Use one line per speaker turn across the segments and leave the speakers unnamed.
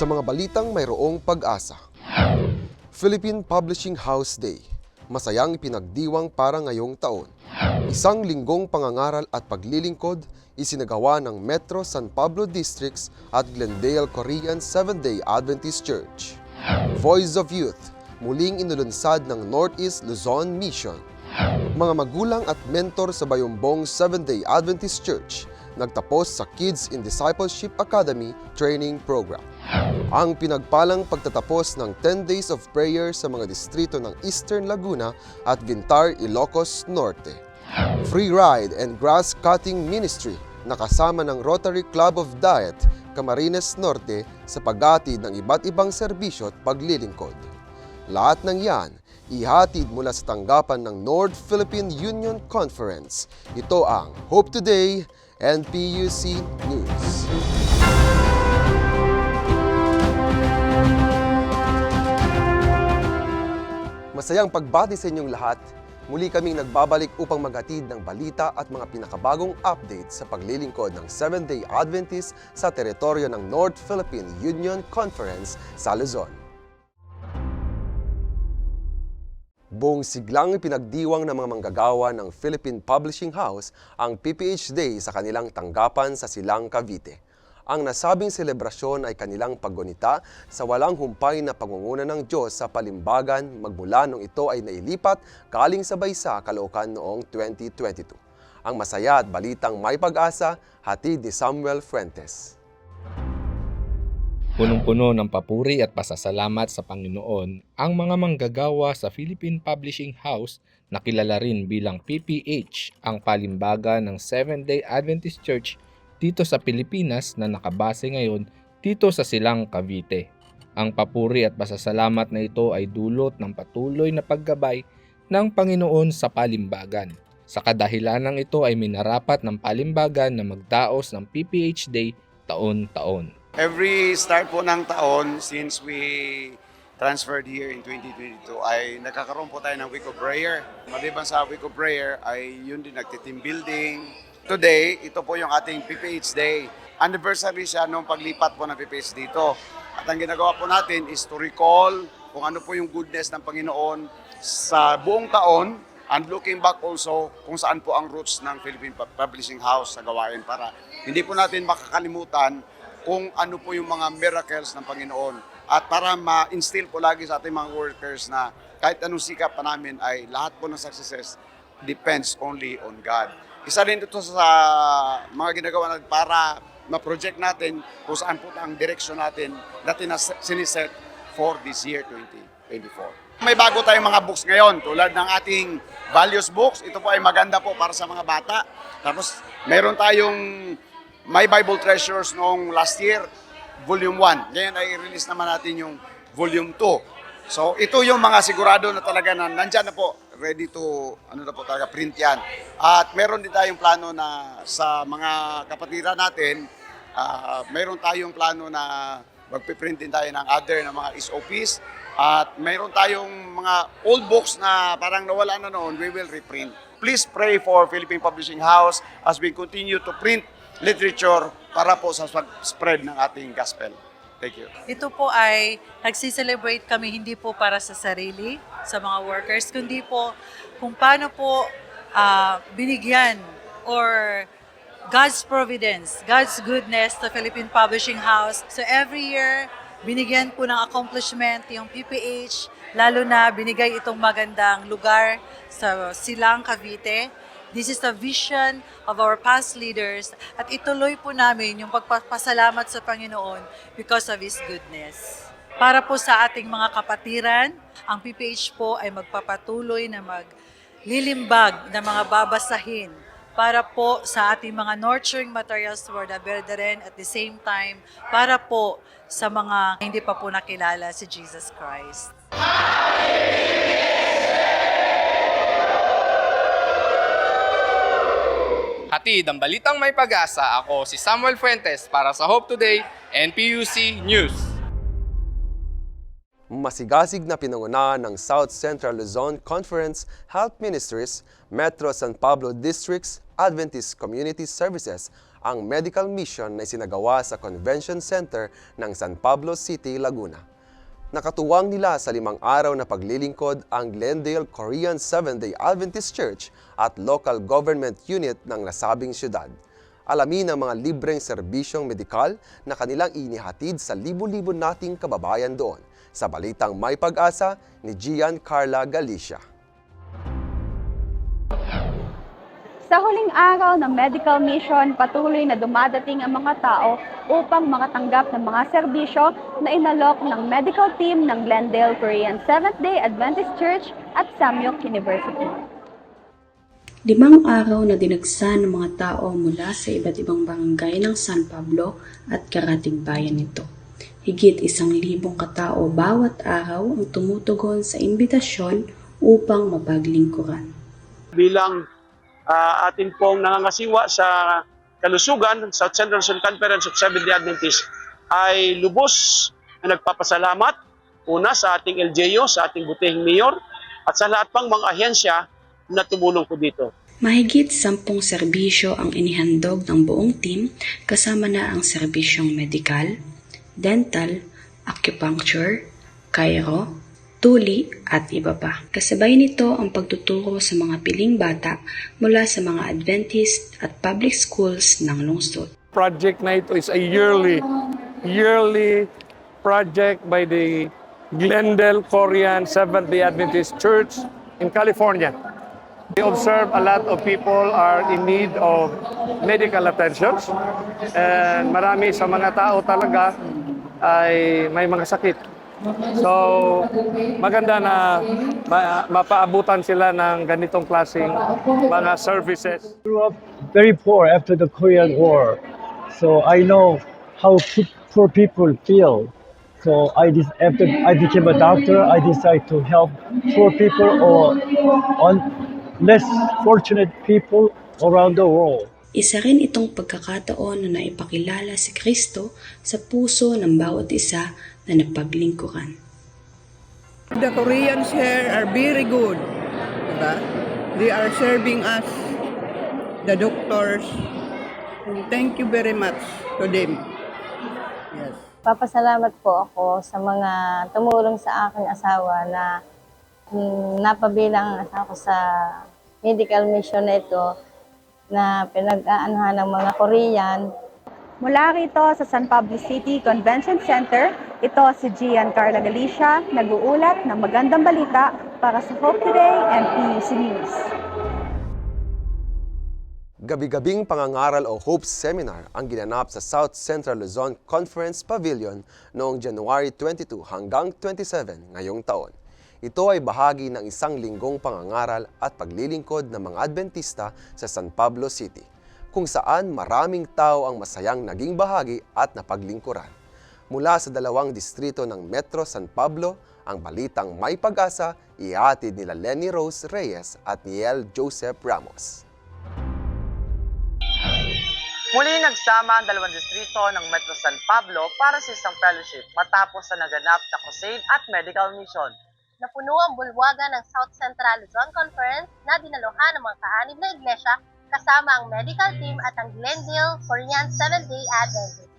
sa mga balitang mayroong pag-asa. Philippine Publishing House Day. Masayang ipinagdiwang para ngayong taon. Isang linggong pangangaral at paglilingkod isinagawa ng Metro San Pablo Districts at Glendale Korean Seventh-day Adventist Church. Voice of Youth, muling inulunsad ng Northeast Luzon Mission. Mga magulang at mentor sa Bayumbong Seventh-day Adventist Church nagtapos sa Kids in Discipleship Academy Training Program. Ang pinagpalang pagtatapos ng 10 days of prayer sa mga distrito ng Eastern Laguna at Vintar, Ilocos Norte. Free ride and grass cutting ministry nakasama ng Rotary Club of Diet, Camarines Norte sa paghatid ng iba't ibang serbisyo at paglilingkod. Lahat ng yan, ihatid mula sa tanggapan ng North Philippine Union Conference. Ito ang Hope Today, NPUC News. Masayang pagbati sa inyong lahat. Muli kaming nagbabalik upang maghatid ng balita at mga pinakabagong updates sa paglilingkod ng Seventh-day Adventist sa teritoryo ng North Philippine Union Conference sa Luzon. Buong siglang pinagdiwang ng mga manggagawa ng Philippine Publishing House ang PPH Day sa kanilang tanggapan sa Silang Cavite. Ang nasabing selebrasyon ay kanilang paggunita sa walang humpay na pangunguna ng Diyos sa palimbagan magmula nung ito ay nailipat galing sa Baysa, Caloocan noong 2022. Ang masaya at balitang may pag-asa, hatid ni Samuel Fuentes.
Punong-puno ng papuri at pasasalamat sa Panginoon ang mga manggagawa sa Philippine Publishing House na kilala rin bilang PPH, ang palimbaga ng Seventh-day Adventist Church dito sa Pilipinas na nakabase ngayon dito sa Silang Cavite. Ang papuri at pasasalamat na ito ay dulot ng patuloy na paggabay ng Panginoon sa palimbagan. Sa kadahilanang ito ay minarapat ng palimbagan na magdaos ng PPH Day taon-taon.
Every start po ng taon, since we transferred here in 2022, ay nagkakaroon po tayo ng Week of Prayer. Maliban sa Week of Prayer, ay yun din nagtitim building. Today, ito po yung ating PPH Day. Anniversary siya nung paglipat po ng PPH dito. At ang ginagawa po natin is to recall kung ano po yung goodness ng Panginoon sa buong taon and looking back also kung saan po ang roots ng Philippine Publishing House sa gawain para hindi po natin makakalimutan kung ano po yung mga miracles ng Panginoon. At para ma-instill po lagi sa ating mga workers na kahit anong sikap pa namin ay lahat po ng success depends only on God. Isa rin ito sa mga ginagawa natin para ma-project natin kung saan po ang direction natin natin na siniset for this year 2024. May bago tayong mga books ngayon tulad ng ating values books. Ito po ay maganda po para sa mga bata. Tapos meron tayong My Bible Treasures noong last year, Volume 1. Ngayon ay release naman natin yung Volume 2. So ito yung mga sigurado na talaga na nandyan na po, ready to, ano na po talaga, print yan. At meron din tayong plano na sa mga kapatiran natin, ah, meron tayong plano na magpiprint din tayo ng other na mga SOPs. At meron tayong mga old books na parang nawala na noon, we will reprint. Please pray for Philippine Publishing House as we continue to print literature para po sa spread ng ating gospel. Thank you.
Ito po ay nagsiselebrate kami hindi po para sa sarili, sa mga workers, kundi po kung paano po ah, binigyan or God's providence, God's goodness to Philippine Publishing House. So every year, binigyan po ng accomplishment yung PPH, lalo na binigay itong magandang lugar sa Silang, Cavite. This is the vision of our past leaders at ituloy po namin yung pagpapasalamat sa Panginoon because of His goodness. Para po sa ating mga kapatiran, ang PPH po ay magpapatuloy na maglilimbag ng mga babasahin para po sa ating mga nurturing materials for the brethren at the same time para po sa mga hindi pa po nakilala si Jesus Christ.
Hatid ang balitang may pag-asa. Ako si Samuel Fuentes para sa Hope Today and PUC News.
Masigasig na pinangunahan ng South Central Luzon Conference Health Ministries, Metro San Pablo Districts, Adventist Community Services ang medical mission na isinagawa sa Convention Center ng San Pablo City, Laguna. Nakatuwang nila sa limang araw na paglilingkod ang Glendale Korean Seventh-day Adventist Church at local government unit ng nasabing syudad. Alamin ang mga libreng serbisyong medikal na kanilang inihatid sa libo-libo nating kababayan doon sa balitang may pag-asa ni Gian Carla Galicia.
Sa huling araw ng medical mission, patuloy na dumadating ang mga tao upang makatanggap ng mga serbisyo na inalok ng medical team ng Glendale Korean Seventh-day Adventist Church at Samyuk University.
Limang araw na dinagsa ng mga tao mula sa iba't ibang barangay ng San Pablo at karating bayan nito. Higit isang libong katao bawat araw ang tumutugon sa imbitasyon upang mapaglingkuran.
bilang ah, atin pong nangangasiwa sa kalusugan sa Central Luzon Conference of Seventh-day Adventists ay lubos na nagpapasalamat una sa ating LGU, sa ating butihing mayor at sa lahat pang mga ahensya na tumulong po dito.
Mahigit sampung serbisyo ang inihandog ng buong team kasama na ang serbisyong medikal, dental, acupuncture, chiro, tuli at iba pa. Kasabay nito ang pagtuturo sa mga piling bata mula sa mga Adventist at public schools ng lungsod.
project na ito is a yearly yearly project by the Glendale Korean Seventh-day Adventist Church in California. We observe a lot of people are in need of medical attentions and marami sa mga tao talaga ay may mga sakit. So, maganda na ma- mapaabutan sila ng ganitong klaseng mga services.
grew up very poor after the Korean War, so I know how poor people feel. So I dis- after I became a doctor, I decided to help poor people or on less fortunate people around the world.
Isa rin itong pagkakataon na naipakilala si Kristo sa puso ng bawat isa na napaglingkuran.
The Koreans here are very good. Diba? They are serving us, the doctors. Thank you very much to them. Yes.
Papasalamat po ako sa mga tumulong sa aking asawa na napabilang ang asawa ko sa medical mission na ito na pinag-aanuhan ng mga Korean
Mula rito sa San Pablo City Convention Center, ito si Gian Carla Galicia, nag-uulat ng magandang balita para sa Hope Today and PUC News.
Gabi-gabing pangangaral o Hope Seminar ang ginanap sa South Central Luzon Conference Pavilion noong January 22 hanggang 27 ngayong taon. Ito ay bahagi ng isang linggong pangangaral at paglilingkod ng mga Adventista sa San Pablo City, kung saan maraming tao ang masayang naging bahagi at napaglingkuran. Mula sa dalawang distrito ng Metro San Pablo, ang balitang may pag-asa ihatid nila Lenny Rose Reyes at Niel Joseph Ramos.
Muli nagsama ang dalawang distrito ng Metro San Pablo para sa isang fellowship matapos sa naganap na crusade at medical mission.
Napuno ang bulwagan ng South Central Luzon Conference na dinaluhan ng mga kaanib na iglesia kasama ang medical team at ang Glendale Korean Seventh-day Adventist.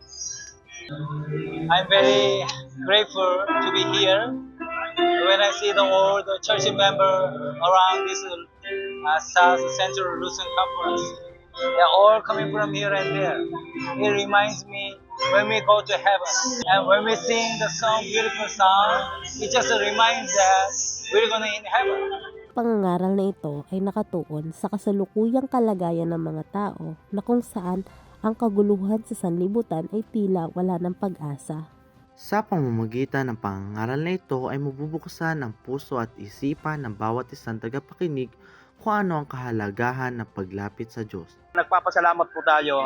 I'm very grateful to be here. When I see the the church member around this uh, South Central Luzon Conference, they're all coming from here and there. It reminds me when we go to heaven and when we sing the song, beautiful song, it just reminds us we're gonna in heaven.
Pangangaral na ito ay nakatuon sa kasalukuyang kalagayan ng mga tao na kung saan ang kaguluhan sa sanlibutan ay tila wala ng pag-asa.
Sa pamamagitan ng pangangaral na ito ay mabubuksan ang puso at isipan ng bawat isang tagapakinig kung ano ang kahalagahan ng paglapit sa Diyos.
Nagpapasalamat po tayo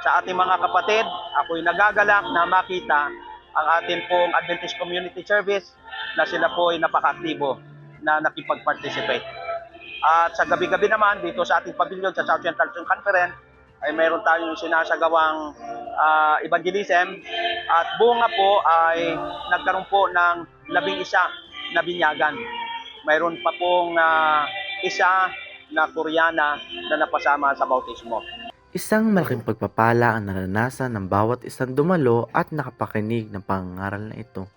sa ating mga kapatid. Ako'y nagagalak na makita ang ating pong Adventist Community Service na sila po ay napaka-aktibo na nakipag-participate. At sa gabi-gabi naman dito sa ating pavilion sa South Central Luzon Conference ay mayroon tayong sinasagawang ah, evangelism at bunga po ay nagkaroon po ng labing isa na binyagan. Mayroon pa pong ah, isa na Koreana na napasama sa bautismo.
Isang malaking pagpapala ang naranasan ng bawat isang dumalo at nakapakinig ng pangangaral na ito.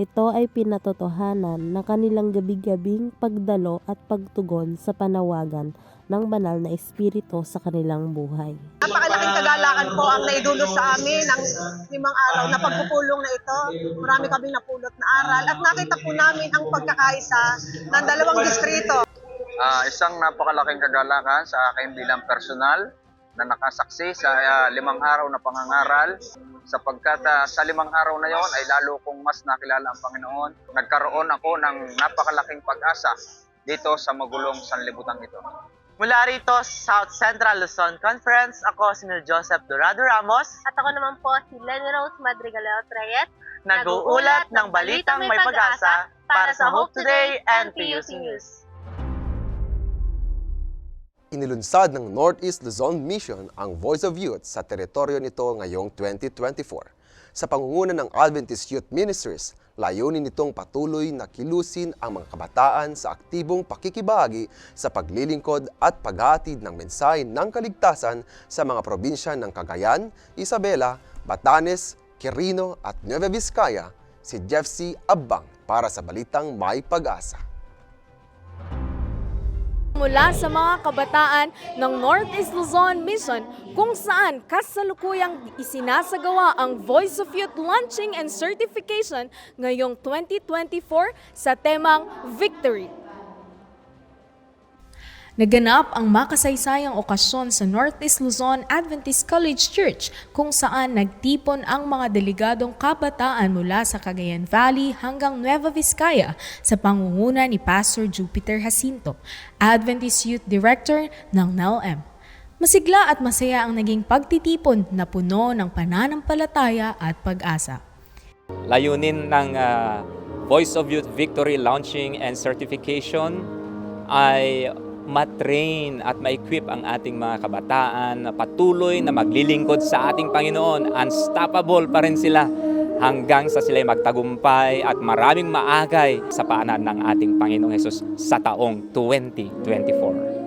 Ito ay pinatotohanan ng kanilang gabi-gabing pagdalo at pagtugon sa panawagan ng banal na espiritu sa kanilang buhay.
Napakalaking kagalakan po ang naidulot sa amin ng limang araw na pagpupulong na ito. Marami kaming napulot na aral at nakita po namin ang pagkakaisa ng dalawang distrito.
Ah, isang napakalaking kagalakan sa akin bilang personal na nakasaksi sa ah, limang araw na pangangaral sapagkat ah, sa limang araw na yon ay lalo kong mas nakilala ang Panginoon. Nagkaroon ako ng napakalaking pag-asa dito sa magulong sanlibutan ito.
Mula rito, South Central Luzon Conference, ako si Mil Joseph Dorado Ramos.
At ako naman po si Lenny Rose Madrigaleo Treyet.
Nag-uulat ng balitang may pag-asa para sa Hope Today and PUC News.
Inilunsad ng Northeast Luzon Mission ang Voice of Youth sa teritoryo nito ngayong 2024. Sa pangunguna ng Adventist Youth Ministries, layunin nitong patuloy na kilusin ang mga kabataan sa aktibong pakikibahagi sa paglilingkod at paghatid ng mensahe ng kaligtasan sa mga probinsya ng Cagayan, Isabela, Batanes, Quirino at Nueva Vizcaya, si Jeff C. Abang para sa Balitang May Pag-asa.
Mula sa mga kabataan ng Northeast Luzon Mission kung saan kasalukuyang isinasagawa ang Voice of Youth Launching and Certification ngayong 2024 sa temang Victory. Naganap ang makasaysayang okasyon sa Northeast Luzon Adventist College Church kung saan nagtipon ang mga delegadong kabataan mula sa Cagayan Valley hanggang Nueva Vizcaya sa pangunguna ni Pastor Jupiter Jacinto, Adventist Youth Director ng NELM. Masigla at masaya ang naging pagtitipon na puno ng pananampalataya at pag-asa.
Layunin ng ah, Voice of Youth Victory Launching and Certification ay matrain at ma-equip ang ating mga kabataan na patuloy na maglilingkod sa ating Panginoon. Unstoppable pa rin sila hanggang sa sila magtagumpay at maraming maagay sa paanan ng ating Panginoong Hesus sa taong 2024.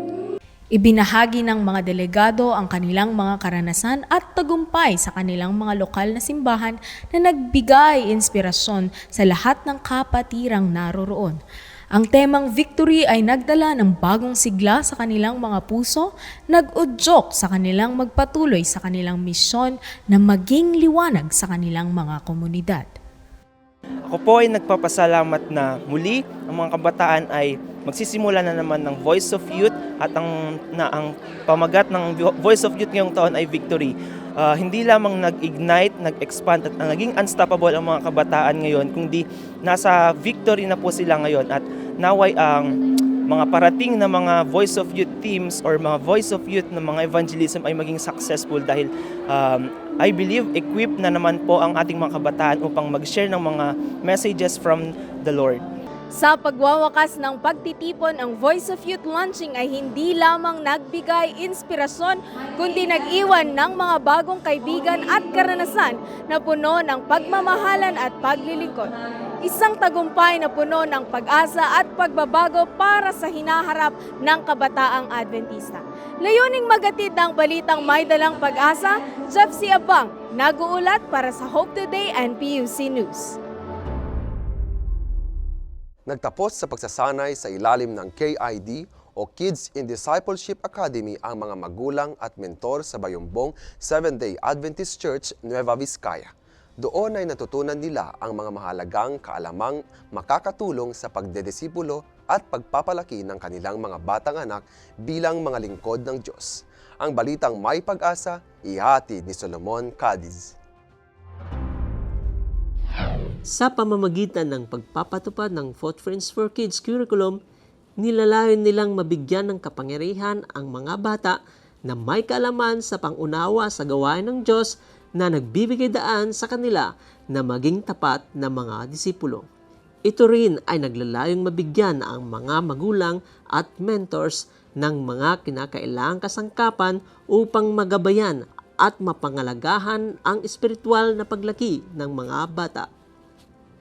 Ibinahagi ng mga delegado ang kanilang mga karanasan at tagumpay sa kanilang mga lokal na simbahan na nagbigay inspirasyon sa lahat ng kapatirang naroroon. Ang temang victory ay nagdala ng bagong sigla sa kanilang mga puso, nag-udyok sa kanilang magpatuloy sa kanilang misyon na maging liwanag sa kanilang mga komunidad.
Ako po ay nagpapasalamat na muli ang mga kabataan ay magsisimula na naman ng Voice of Youth at ang, na ang pamagat ng Voice of Youth ngayong taon ay victory. Ah, hindi lamang nag-ignite, nag-expand at naging unstoppable ang mga kabataan ngayon, kundi nasa victory na po sila ngayon at naway ang mga parating na mga Voice of Youth teams or mga Voice of Youth na mga evangelism ay maging successful dahil um, I believe equipped na naman po ang ating mga kabataan upang mag-share ng mga messages from the Lord.
Sa pagwawakas ng pagtitipon, ang Voice of Youth Launching ay hindi lamang nagbigay inspirasyon, kundi nag-iwan ng mga bagong kaibigan at karanasan na puno ng pagmamahalan at paglilingkod. Isang tagumpay na puno ng pag-asa at pagbabago para sa hinaharap ng kabataang Adventista. Layuning magatid ang balitang may dalang pag-asa, Jeff C. Abang, nag-uulat para sa Hope Today and PUC News.
Nagtapos sa pagsasanay sa ilalim ng KID o Kids in Discipleship Academy ang mga magulang at mentor sa Bayumbong Seventh-day Adventist Church, Nueva Vizcaya. Doon ay natutunan nila ang mga mahalagang kaalamang makakatulong sa pagdedisipulo at pagpapalaki ng kanilang mga batang anak bilang mga lingkod ng Diyos. Ang balitang may pag-asa, ihati ni Solomon Cadiz.
Sa pamamagitan ng pagpapatupad ng Footprints for Kids curriculum, nilalayon nilang mabigyan ng kapangyarihan ang mga bata na may kaalaman sa pangunawa sa gawain ng Diyos na nagbibigay daan sa kanila na maging tapat na mga disipulo. Ito rin ay naglalayong mabigyan ang mga magulang at mentors ng mga kinakailangang kasangkapan upang magabayan at mapangalagahan ang espiritual na paglaki ng mga bata.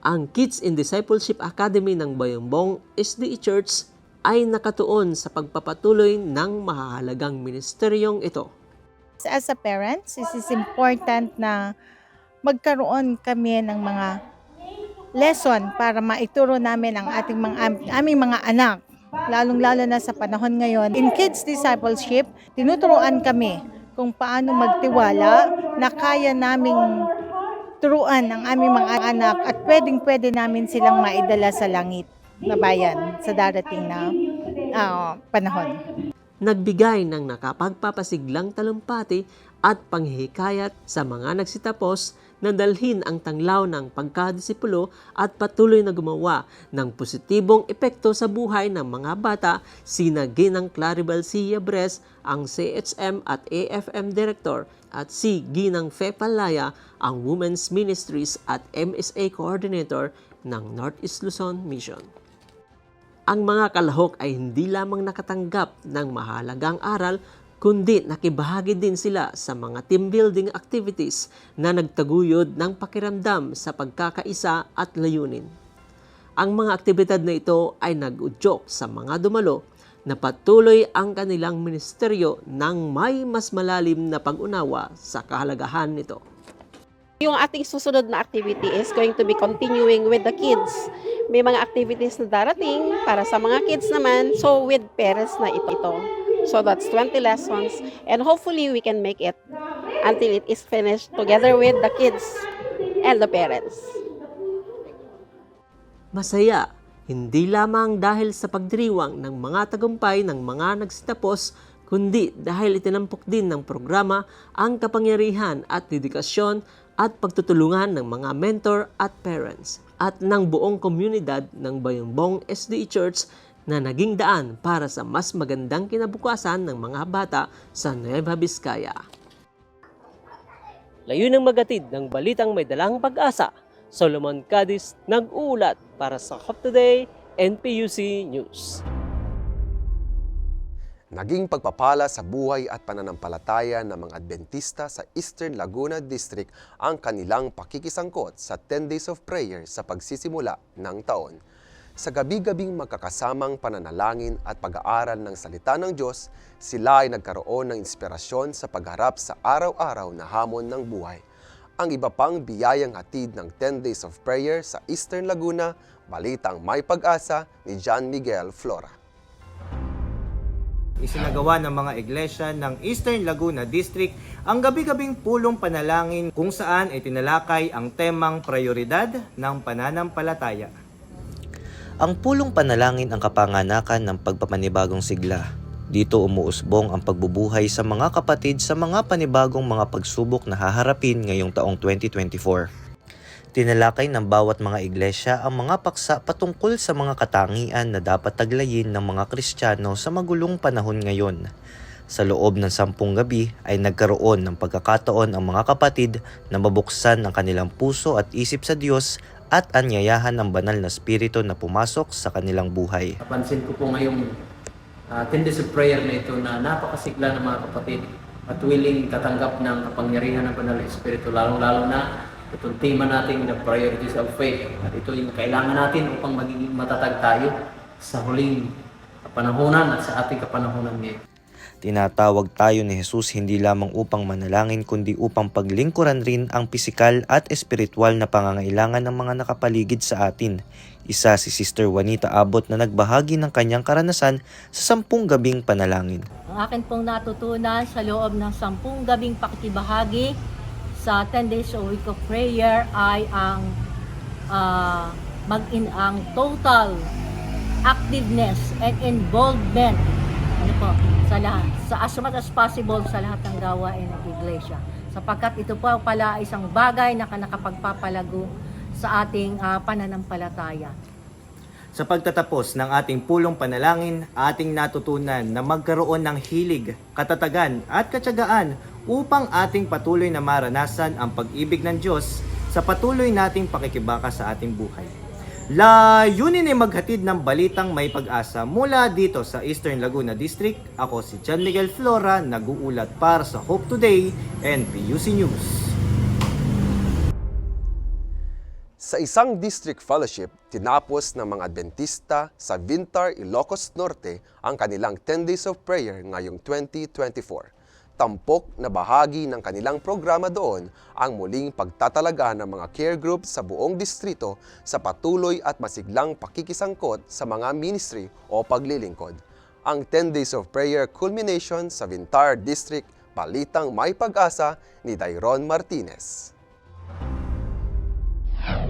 Ang Kids in Discipleship Academy ng Bayambong SDE Church ay nakatuon sa pagpapatuloy ng mahalagang ministeryong ito.
as a parents, it is important na magkaroon kami ng mga lesson para maituro namin ang ating mga aming mga anak lalong-lalo na sa panahon ngayon. In kids discipleship, tinuturuan kami kung paano magtiwala na kaya naming turuan ang aming mga anak at pwedeng-pwede namin silang maidala sa langit na bayan sa darating na ah, panahon.
Nagbigay ng nakapagpapasiglang talumpati at panghihikayat sa mga nagsitapos na dalhin ang tanglaw ng pagkadisipulo at patuloy na gumawa ng positibong epekto sa buhay ng mga bata sina Ginang Claribel C. Yabres, ang CHM at AFM Director at si Ginang Fe Palaya, ang Women's Ministries at MSA Coordinator ng Northeast Luzon Mission. Ang mga kalahok ay hindi lamang nakatanggap ng mahalagang aral, kundi nakibahagi din sila sa mga team building activities na nagtaguyod ng pakiramdam sa pagkakaisa at layunin. Ang mga aktibidad na ito ay nag-udyok sa mga dumalo na patuloy ang kanilang ministeryo ng may mas malalim na pag-unawa sa kahalagahan nito.
Yung ating susunod na activity is going to be continuing with the kids. May mga activities na darating para sa mga kids naman, so with parents na ito. ito. So that's 20 lessons and hopefully we can make it until it is finished together with the kids and the parents.
Masaya, hindi lamang dahil sa pagdiriwang ng mga tagumpay ng mga nagsitapos, kundi dahil itinampok din ng programa ang kapangyarihan at dedikasyon at pagtutulungan ng mga mentor at parents at ng buong komunidad ng Bayambong SDE Church na naging daan para sa mas magandang kinabukasan ng mga bata sa Nueva Vizcaya. Layunang magatid ng balitang may dalang pag-asa, Solomon Cadiz nag-uulat para sa Hop Today NPUC News.
Naging pagpapala sa buhay at pananampalataya ng mga Adventista sa Eastern Laguna District ang kanilang pakikisangkot sa 10 Days of Prayer sa pagsisimula ng taon. Sa gabi-gabing magkakasamang pananalangin at pag-aaral ng salita ng Diyos, sila ay nagkaroon ng inspirasyon sa pagharap sa araw-araw na hamon ng buhay. Ang iba pang biyayang hatid ng 10 Days of Prayer sa Eastern Laguna, balitang may pag-asa ni John Miguel Flora.
Isinagawa ng mga iglesia ng Eastern Laguna District ang gabi-gabing pulong panalangin kung saan ay tinalakay ang temang prioridad ng pananampalataya.
Ang pulong panalangin ang kapanganakan ng pagpapanibagong sigla. Dito umuusbong ang pagbubuhay sa mga kapatid sa mga panibagong mga pagsubok na haharapin ngayong taong 2024. Tinalakay ng bawat mga iglesia ang mga paksa patungkol sa mga katangian na dapat taglayin ng mga Kristiyano sa magulong panahon ngayon. Sa loob ng sampung gabi ay nagkaroon ng pagkakataon ang mga kapatid na mabuksan ang kanilang puso at isip sa Diyos at anyayahan ng banal na spirito na pumasok sa kanilang buhay.
Napansin ko po ngayong uh, 10 days of prayer na ito na napakasigla ng mga kapatid at willing tatanggap ng kapangyarihan ng banal na espiritu lalong-lalo na itong tema natin na priorities of faith. At ito yung kailangan natin upang magiging matatag tayo sa huling kapanahonan at sa ating kapanahonan ngayon.
Tinatawag tayo ni Jesus hindi lamang upang manalangin kundi upang paglingkuran rin ang pisikal at espiritual na pangangailangan ng mga nakapaligid sa atin. Isa si Sister Juanita Abot na nagbahagi ng kanyang karanasan sa sampung gabing panalangin.
Ang akin pong natutunan sa loob ng sampung gabing pakikibahagi sa 10 days a week of prayer ay ang uh, mag-in ang total activeness and involvement po, sa lahat, sa as much as possible sa lahat ng gawain ng iglesia. Sapagkat ito po pala isang bagay na nakapagpapalago sa ating uh, pananampalataya.
Sa pagtatapos ng ating pulong panalangin, ating natutunan na magkaroon ng hilig, katatagan at katsagaan upang ating patuloy na maranasan ang pag-ibig ng Diyos sa patuloy nating pakikibaka sa ating buhay. Layunin ay maghatid ng balitang may pag-asa mula dito sa Eastern Laguna District. Ako si John Miguel Flora, nag-uulat para sa Hope Today and PUC News.
Sa isang district fellowship, tinapos ng mga Adventista sa Vintar, Ilocos Norte ang kanilang 10 Days of Prayer ngayong 2024. Tampok na bahagi ng kanilang programa doon ang muling pagtatalaga ng mga care groups sa buong distrito sa patuloy at masiglang pakikisangkot sa mga ministry o paglilingkod. Ang 10 Days of Prayer culmination sa Vintar District, Balitang May Pag-asa ni Dairon Martinez.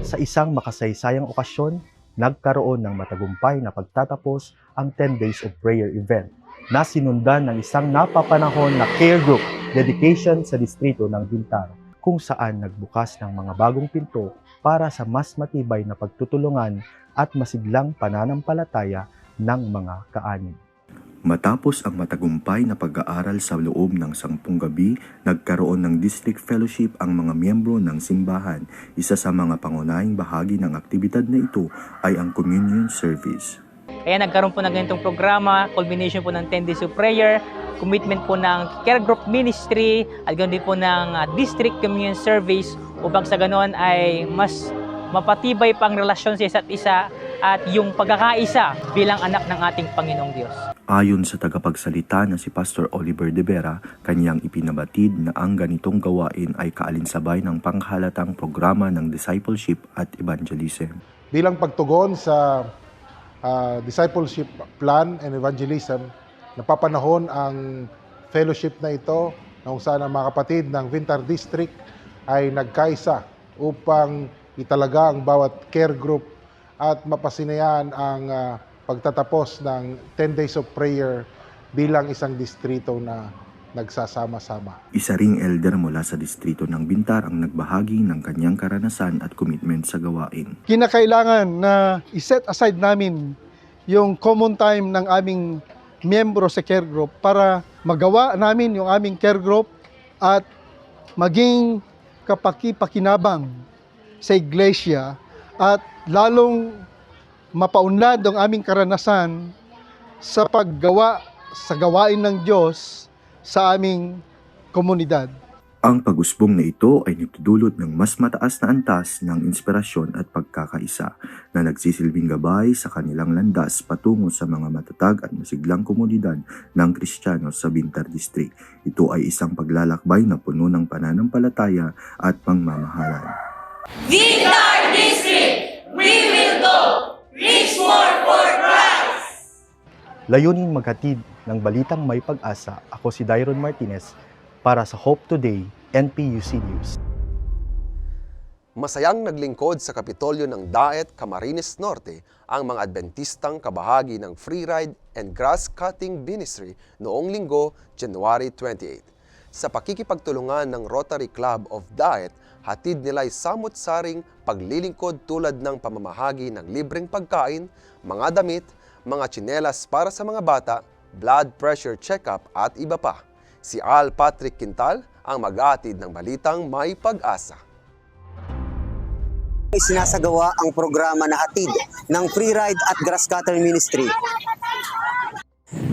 Sa isang makasaysayang okasyon, nagkaroon ng matagumpay na pagtatapos ang 10 Days of Prayer event na sinundan ng isang napapanahon na care group dedication sa distrito ng Bintar kung saan nagbukas ng mga bagong pinto para sa mas matibay na pagtutulungan at masiglang pananampalataya ng mga kaanib.
Matapos ang matagumpay na pag-aaral sa loob ng sampung gabi, nagkaroon ng district fellowship ang mga miyembro ng simbahan. Isa sa mga pangunahing bahagi ng aktibidad na ito ay ang communion service.
Kaya nagkaroon po ng ganitong programa, culmination po ng 10 days of prayer, commitment po ng care group ministry, at ganoon din po ng uh, district communion service upang sa ganoon ay mas mapatibay pa ang relasyon sa isa't isa at yung pagkakaisa bilang anak ng ating Panginoong Diyos.
Ayon sa tagapagsalita na si Pastor Oliver De Vera, kanyang ipinabatid na ang ganitong gawain ay kaalinsabay ng panghalatang programa ng discipleship at evangelism.
bilang pagtugon sa ah, discipleship plan and evangelism, napapanahon ang fellowship na ito na kung saan ang mga kapatid ng Vintar District ay nagkaisa upang italaga ang bawat care group at mapasinayaan ang ah, pagtatapos ng 10 days of prayer bilang isang distrito na nagsasama-sama.
Isa ring elder mula sa distrito ng Bintar ang nagbahagi ng kanyang karanasan at commitment sa gawain.
kinakailangan na iset aside namin yung common time ng aming miyembro sa care group para magawa namin yung aming care group at maging kapaki-pakinabang sa iglesia at lalong mapaunlad ang aming karanasan sa paggawa sa gawain ng Diyos sa aming komunidad.
Ang pag-usbong na ito ay nagdudulot ng mas mataas na antas ng inspirasyon at pagkakaisa na nagsisilbing gabay sa kanilang landas patungo sa mga matatag at masiglang komunidad ng Kristiyano sa Bintar District. Ito ay isang paglalakbay na puno ng pananampalataya at pangmamahalan.
Vintar District, we will go. Reach more for Christ.
Layunin maghatid ng balitang may pag-asa. Ako si Dairon Martinez para sa Hope Today NPUC News.
Masayang naglingkod sa Kapitolyo ng Daet, Camarines Norte ang mga Adventistang kabahagi ng Free Ride and Grass Cutting Ministry noong linggo, January 28. Sa pakikipagtulungan ng Rotary Club of Daet, hatid nila'y samot-saring paglilingkod tulad ng pamamahagi ng libreng pagkain, mga damit, mga tsinelas para sa mga bata, blood pressure check-up at iba pa. Si Al Patrick Quintal ang mag-atid ng balitang may pag-asa.
Sinasagawa ang programa na hatid ng Free Ride at Grass Cutter Ministry.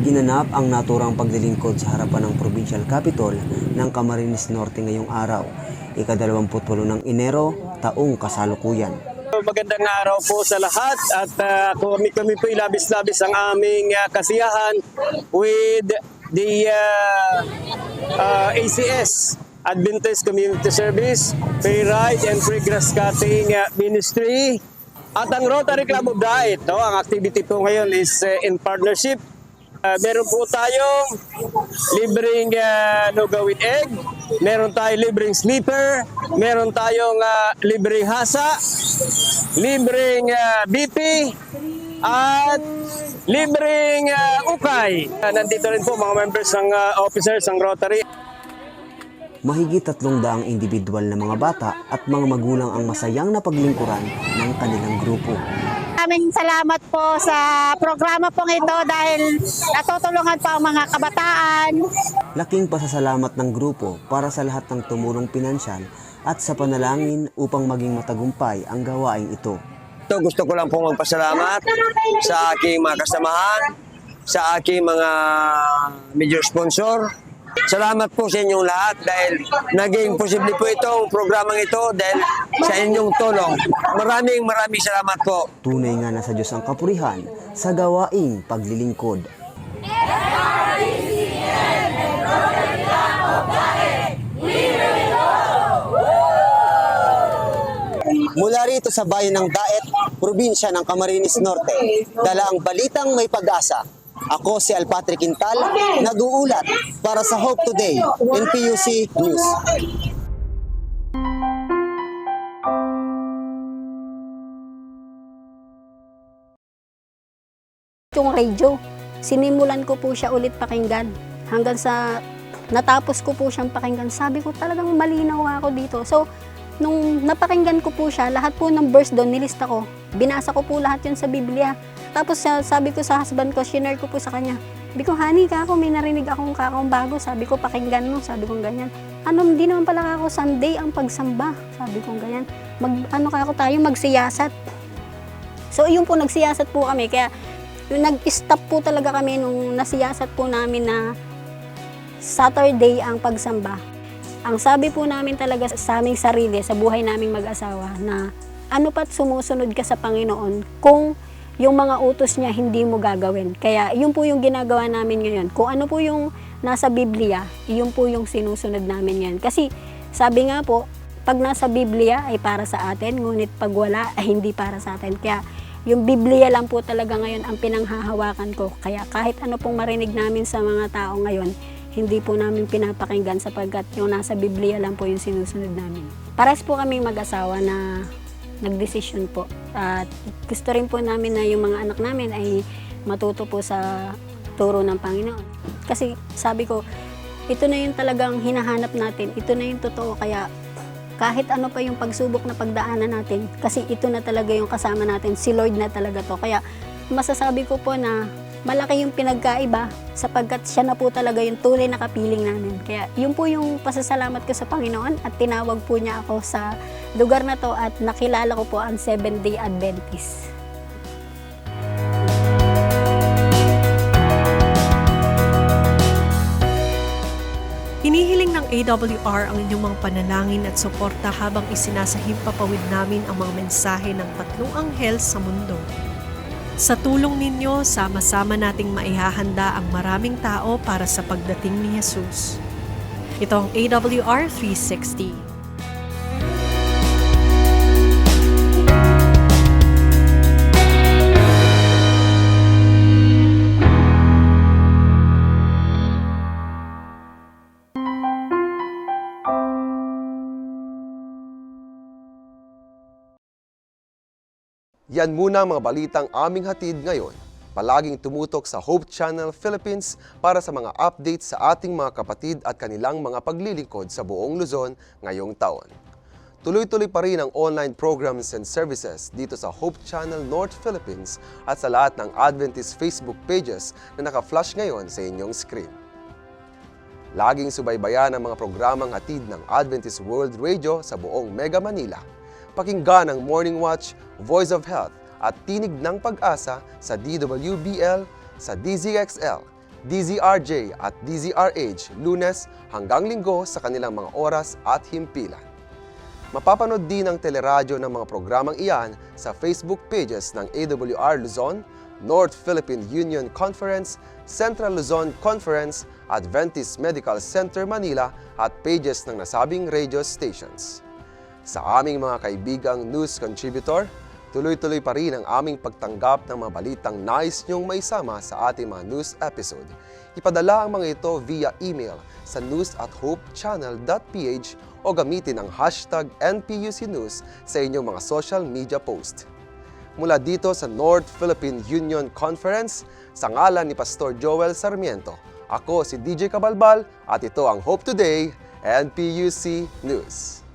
Ginanap ang naturang paglilingkod sa harapan ng Provincial Capitol ng Camarines Norte ngayong araw, ika-28 ng Enero, taong kasalukuyan.
Magandang araw po sa lahat at uh, kami, kami po labis-labis ang aming uh, kasiyahan with the uh, uh, ACS Adventist Community Service, Free Ride and Free Grass Cutting uh, Ministry at ang Rotary Club of Diet. No? Ang activity po ngayon is uh, in partnership Uh, meron po tayong libreng uh, nuga with egg, meron tayong libreng sleeper, meron tayong uh, libreng hasa, libreng uh, BP, at libreng uh, ukay. Uh, nandito rin po mga members ng uh, officers ng Rotary.
Mahigit tatlong daang individual na mga bata at mga magulang ang masayang napaglingkuran ng kanilang grupo.
Maraming salamat po sa programa pong ito dahil natutulungan po ang mga kabataan.
Laking pasasalamat ng grupo para sa lahat ng tumulong pinansyal at sa panalangin upang maging matagumpay ang gawain ito.
Ito gusto ko lang pong magpasalamat sa aking mga kasamahan, sa aking mga major sponsor. Salamat po sa inyong lahat dahil naging posible po itong programang ito dahil sa inyong tulong. Maraming maraming salamat po.
Tunay nga na sa Diyos ang kapurihan sa gawaing paglilingkod. Mula rito sa bayan ng Daet, probinsya ng Camarines Norte, dala ang balitang may pag-asa ako si Alpatri Quintal, nag-uulat para sa Hope Today, NPUC News.
Yung radio, sinimulan ko po siya ulit pakinggan. Hanggang sa natapos ko po siyang pakinggan, sabi ko talagang malinaw ako dito. So, nung napakinggan ko po siya, lahat po ng verse doon, nilista ko. Binasa ko po lahat yun sa Biblia. Tapos sa- sabi ko sa husband ko, shinare ko po sa kanya. Sabi ko, honey, kako, may narinig akong kakong bago. Sabi ko, pakinggan mo. Sabi ko, ganyan. Ano, hindi naman pala kako Sunday ang pagsamba. Sabi ko, ganyan. Mag, ano kako tayo, magsiyasat. So, yun po, nagsiyasat po kami. Kaya, yung nag-stop po talaga kami nung nasiyasat po namin na Saturday ang pagsamba. Ang sabi po namin talaga sa aming sarili, sa buhay naming mag-asawa, na ano pat sumusunod ka sa Panginoon kung yung mga utos niya hindi mo gagawin. Kaya yun po yung ginagawa namin ngayon. Kung ano po yung nasa Biblia, yun po yung sinusunod namin ngayon. Kasi sabi nga po, pag nasa Biblia ay para sa atin, ngunit pag wala ay hindi para sa atin. Kaya yung Biblia lang po talaga ngayon ang pinanghahawakan ko. Kaya kahit ano pong marinig namin sa mga tao ngayon, hindi po namin pinapakinggan sapagkat yung nasa Biblia lang po yung sinusunod namin. Pares po kami mag-asawa na nagdesisyon po. At gusto rin po namin na yung mga anak namin ay matuto po sa turo ng Panginoon. Kasi sabi ko, ito na yung talagang hinahanap natin. Ito na yung totoo. Kaya kahit ano pa yung pagsubok na pagdaanan natin, kasi ito na talaga yung kasama natin. Si Lord na talaga to. Kaya masasabi ko po na malaki yung pinagkaiba sapagkat siya na po talaga yung tunay na kapiling namin. Kaya yun po yung pasasalamat ko sa Panginoon at tinawag po niya ako sa lugar na to at nakilala ko po ang Seventh Day Adventist.
Hinihiling ng AWR ang inyong mga panalangin at suporta habang isinasahib papawid namin ang mga mensahe ng tatlong anghel sa mundo. Sa tulong ninyo, sama-sama nating maihahanda ang maraming tao para sa pagdating ni Jesus. Ito ang AWR 360.
Yan muna ang mga balitang aming hatid ngayon. Palaging tumutok sa Hope Channel Philippines para sa mga updates sa ating mga kapatid at kanilang mga paglilingkod sa buong Luzon ngayong taon. Tuloy-tuloy pa rin ang online programs and services dito sa Hope Channel North Philippines at sa lahat ng Adventist Facebook pages na naka-flash ngayon sa inyong screen. Laging subaybayan ang mga programang hatid ng Adventist World Radio sa buong Mega Manila. Pakinggan ang Morning Watch, Voice of Health at Tinig ng Pag-asa sa DWBL, sa DZXL, DZRJ at DZRH lunes hanggang linggo sa kanilang mga oras at himpilan. Mapapanood din ang teleradyo ng mga programang iyan sa Facebook pages ng AWR Luzon, North Philippine Union Conference, Central Luzon Conference, Adventist Medical Center Manila at pages ng nasabing radio stations. Sa aming mga kaibigang news contributor, tuloy-tuloy pa rin ang aming pagtanggap ng mga balitang nais niyong maisama sa ating mga news episode. Ipadala ang mga ito via email sa news at hopechannel.ph o gamitin ang hashtag NPUC News sa inyong mga social media post. Mula dito sa North Philippine Union Conference, sa ngalan ni Pastor Joel Sarmiento, ako si DJ Kabalbal at ito ang Hope Today, NPUC News.